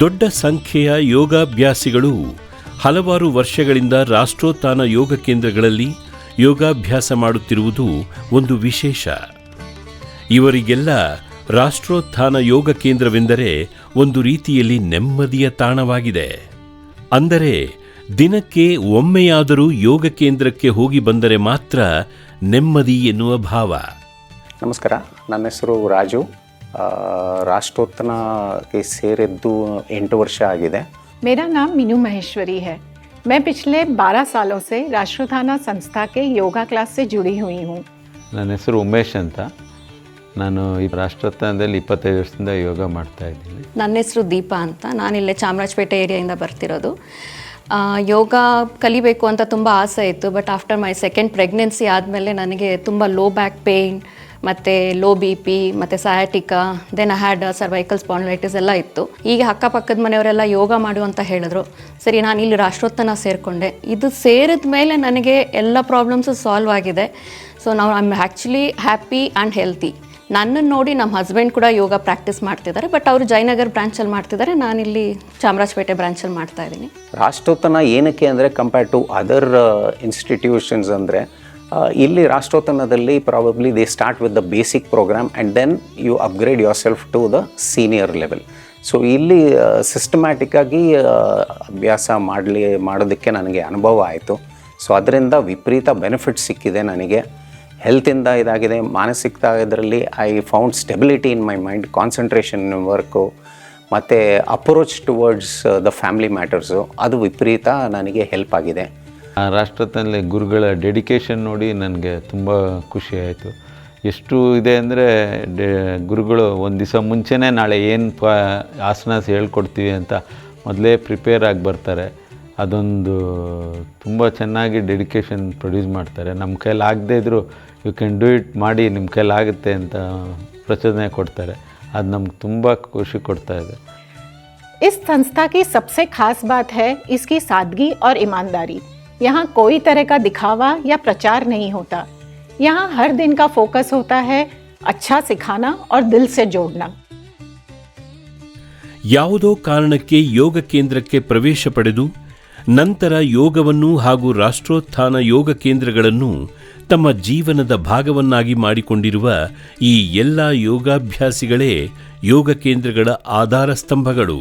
ದೊಡ್ಡ ಸಂಖ್ಯೆಯ ಯೋಗಾಭ್ಯಾಸಿಗಳು ಹಲವಾರು ವರ್ಷಗಳಿಂದ ರಾಷ್ಟ್ರೋತ್ಥಾನ ಯೋಗ ಕೇಂದ್ರಗಳಲ್ಲಿ ಯೋಗಾಭ್ಯಾಸ ಮಾಡುತ್ತಿರುವುದು ಒಂದು ವಿಶೇಷ. ಇವರಿಗೆಲ್ಲ ರಾಷ್ಟ್ರೋತ್ಥಾನ ಯೋಗ ಕೇಂದ್ರವೆಂದರೆ ಒಂದು ರೀತಿಯಲ್ಲಿ ನೆಮ್ಮದಿಯ ತಾಣವಾಗಿದೆ. ಅಂದರೆ ದಿನಕ್ಕೆ ಒಮ್ಮೆಯಾದರೂ ಯೋಗ ಕೇಂದ್ರಕ್ಕೆ ಹೋಗಿ ಬಂದರೆ ಮಾತ್ರ ನೆಮ್ಮದಿ ಎನ್ನುವ ಭಾವ. ನಮಸ್ಕಾರ, ನನ್ನ ಹೆಸರು ರಾಜು. ಆ, ರಾಷ್ಟ್ರೋತ್ತನಕ್ಕೆ ಸೇರಿದ್ದು ಎಂಟು ವರ್ಷ ಆಗಿದೆ मेरा नाम मीनू महेश्वरी है मैं पिछले 12 सालों से राष्ट्रधाना संस्था के योगा क्लास से जुड़ी हुई हूँ ನನ್ನ ಹೆಸರು ಉಮೇಶ್ ಅಂತ ನಾನು ಈ ರಾಷ್ಟ್ರೋತ್ಥಾನದಲ್ಲಿ ಇಪ್ಪತ್ತೈದು ವರ್ಷದಿಂದ ಯೋಗ ಮಾಡ್ತಾ ಇದ್ದೀನಿ ನನ್ನ ಹೆಸರು ದೀಪಾ ಅಂತ ನಾನಿಲ್ಲೇ ಚಾಮರಾಜಪೇಟೆ ಏರಿಯಾಯಿಂದ ಬರ್ತಿರೋದು ಆ, ಯೋಗ ಕಲಿಬೇಕು ಅಂತ ತುಂಬ ಆಸೆ ಇತ್ತು but after my second pregnancy ಆದಮೇಲೆ ನನಗೆ ತುಂಬ ಲೋ ಬ್ಯಾಕ್ ಪೇಯ್ನ್ ಮತ್ತು ಲೋ ಬಿ ಪಿ ಮತ್ತು sciatica then had cervical spondylitis ಎಲ್ಲ ಇತ್ತು. ಈಗ ಅಕ್ಕಪಕ್ಕದ ಮನೆಯವರೆಲ್ಲ ಯೋಗ ಮಾಡು ಅಂತ ಹೇಳಿದ್ರು. ಸರಿ, ನಾನು ಇಲ್ಲಿ ರಾಷ್ಟ್ರೋತ್ತನ ಸೇರಿಕೊಂಡೆ. ಇದು ಸೇರಿದ ಮೇಲೆ ನನಗೆ ಎಲ್ಲ ಪ್ರಾಬ್ಲಮ್ಸು ಸಾಲ್ವ್ ಆಗಿದೆ. ಸೊ ನಾವು I am actually happy and healthy ನನ್ನನ್ನು ನೋಡಿ ನಮ್ಮ ಹಸ್ಬೆಂಡ್ ಕೂಡ ಯೋಗ ಪ್ರಾಕ್ಟೀಸ್ ಮಾಡ್ತಿದ್ದಾರೆ. ಬಟ್ ಅವರು ಜಯನಗರ್ ಬ್ರಾಂಚಲ್ಲಿ ಮಾಡ್ತಿದ್ದಾರೆ. ನಾನಿಲ್ಲಿ ಚಾಮರಾಜಪೇಟೆ ಬ್ರಾಂಚಲ್ಲಿ ಮಾಡ್ತಾ ಇದ್ದೀನಿ. ರಾಷ್ಟ್ರೋತ್ತನ ಏನಕ್ಕೆ ಅಂದರೆ ಕಂಪೇರ್ ಟು ಅದರ್ ಇನ್ಸ್ಟಿಟ್ಯೂಷನ್ಸ್ ಅಂದರೆ ಇಲ್ಲಿ ರಾಷ್ಟ್ರೋತ್ತನದಲ್ಲಿ probably they start with the basic programme and then you upgrade yourself to the senior level so ಇಲ್ಲಿ ಸಿಸ್ಟಮ್ಯಾಟಿಕ್ಕಾಗಿ ಅಭ್ಯಾಸ ಮಾಡಲಿ, ಮಾಡೋದಕ್ಕೆ ನನಗೆ ಅನುಭವ ಆಯಿತು. ಸೊ ಅದರಿಂದ ವಿಪರೀತ ಬೆನಿಫಿಟ್ ಸಿಕ್ಕಿದೆ ನನಗೆ. ಹೆಲ್ತಿಂದ ಇದಾಗಿದೆ, ಮಾನಸಿಕ ಇದರಲ್ಲಿ I found stability in my mind concentration work ಮತ್ತು approach towards the family matters ಅದು ವಿಪರೀತ ನನಗೆ ಹೆಲ್ಪ್ ಆಗಿದೆ. ಆ ರಾಷ್ಟ್ರೋತ್ಥಾನದಲ್ಲಿ ಗುರುಗಳ ಡೆಡಿಕೇಶನ್ ನೋಡಿ ನನಗೆ ತುಂಬ ಖುಷಿ ಆಯಿತು ಎಷ್ಟು ಇದೆ ಅಂದರೆ ಡೆ ಗುರುಗಳು ಒಂದು ದಿವಸ ಮುಂಚೆನೇ ನಾಳೆ ಏನು ಪ ಆಸನಾಸ್ ಹೇಳ್ಕೊಡ್ತೀವಿ ಅಂತ ಮೊದಲೇ ಪ್ರಿಪೇರ್ ಆಗಿ ಬರ್ತಾರೆ ಅದೊಂದು ತುಂಬ ಚೆನ್ನಾಗಿ ಡೆಡಿಕೇಶನ್ ಪ್ರೊಡ್ಯೂಸ್ ಮಾಡ್ತಾರೆ ನಮ್ಮ ಕೈಲಿ ಆಗದೇ ಇದ್ದರೂ ಯು ಕ್ಯಾನ್ ಡೂ ಇಟ್ ಮಾಡಿ ನಿಮ್ಮ ಕೈಲಿ ಆಗುತ್ತೆ ಅಂತ ಪ್ರಚೋದನೆ ಕೊಡ್ತಾರೆ ಅದು ನಮ್ಗೆ ತುಂಬ ಖುಷಿ ಕೊಡ್ತಾ ಇದೆ इस संस्था की सबसे खास बात है इसकी सादगी और ईमानदारी यहाँ कोई तरह का दिखावा या प्रचार नहीं होता यहाँ हर दिन का फोकस होता है अच्छा सिखाना और दिल से जोड़ना ಯಾವುದೋ ಕಾರಣಕ್ಕೆ ಯೋಗ ಕೇಂದ್ರಕ್ಕೆ ಪ್ರವೇಶ ಪಡೆದು ನಂತರ ಯೋಗವನ್ನು ಹಾಗೂ ರಾಷ್ಟ್ರೋತ್ಥಾನ ಯೋಗ ಕೇಂದ್ರಗಳನ್ನು ತಮ್ಮ ಜೀವನದ ಭಾಗವನ್ನಾಗಿ ಮಾಡಿಕೊಂಡಿರುವ ಈ ಎಲ್ಲ ಯೋಗಾಭ್ಯಾಸಿಗಳೇ ಯೋಗ ಕೇಂದ್ರಗಳ ಆಧಾರ ಸ್ತಂಭಗಳು